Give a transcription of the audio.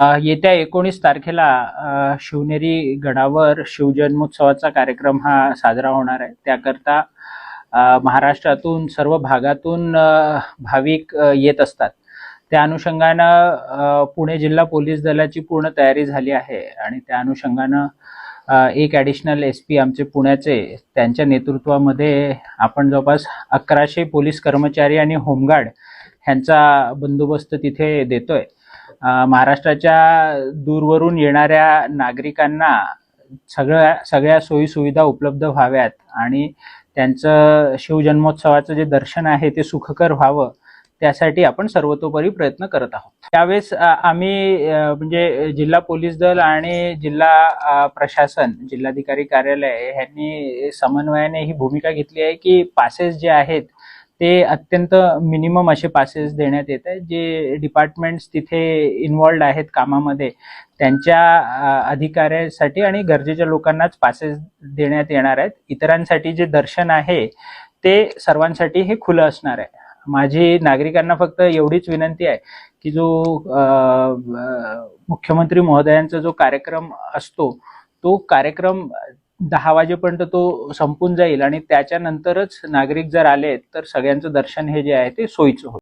येत्या एकोणीस तारखेला शिवनेरी गडावर शिवजन्मोत्सवाचा कार्यक्रम हा साजरा होणार आहे. त्याकरता महाराष्ट्रातून सर्व भागातून भाविक येत असतात. त्या अनुषंगानं पुणे जिल्हा पोलीस दलाची पूर्ण तयारी झाली आहे आणि त्या अनुषंगानं एक ॲडिशनल एस पी आमचे पुण्याचे त्यांच्या नेतृत्वामध्ये आपण जवळपास अकराशे पोलीस कर्मचारी आणि होमगार्ड ह्यांचा बंदोबस्त तिथे देतोय. महाराष्ट्राच्या दूरवरून येणाऱ्या नागरिकांना सगळ्या सगळ्या सोयी सुविधा उपलब्ध व्हाव्यात आणि त्यांचं शिवजन्मोत्सवाचं जे दर्शन आहे ते सुखकर व्हावं त्यासाठी आपण सर्वतोपरी प्रयत्न करत आहोत. त्यावेळेस आम्ही म्हणजे जिल्हा पोलीस दल आणि जिल्हा प्रशासन जिल्हाधिकारी कार्यालय ह्यांनी समन्वयाने ही भूमिका घेतली आहे की पासेस जे आहेत ते अत्यंत मिनिमम असे पासेस देण्यात येत आहेत. जे डिपार्टमेंट्स तिथे इन्वॉल्ड आहेत कामामध्ये त्यांच्या अधिकाऱ्यासाठी आणि गरजेच्या लोकांनाच पासेस देण्यात येणार आहेत. इतरांसाठी जे दर्शन आहे ते सर्वांसाठी हे खुलं असणार आहे. माझी नागरिकांना फक्त एवढीच विनंती आहे की जो मुख्यमंत्री महोदयांचा जो कार्यक्रम असतो तो कार्यक्रम दहा वाजेपर्यंत तो संपून जाईल आणि त्याच्यानंतरच नागरिक जर आले तर सगळ्यांचं दर्शन हे जे आहे ते सोयीचं होईल.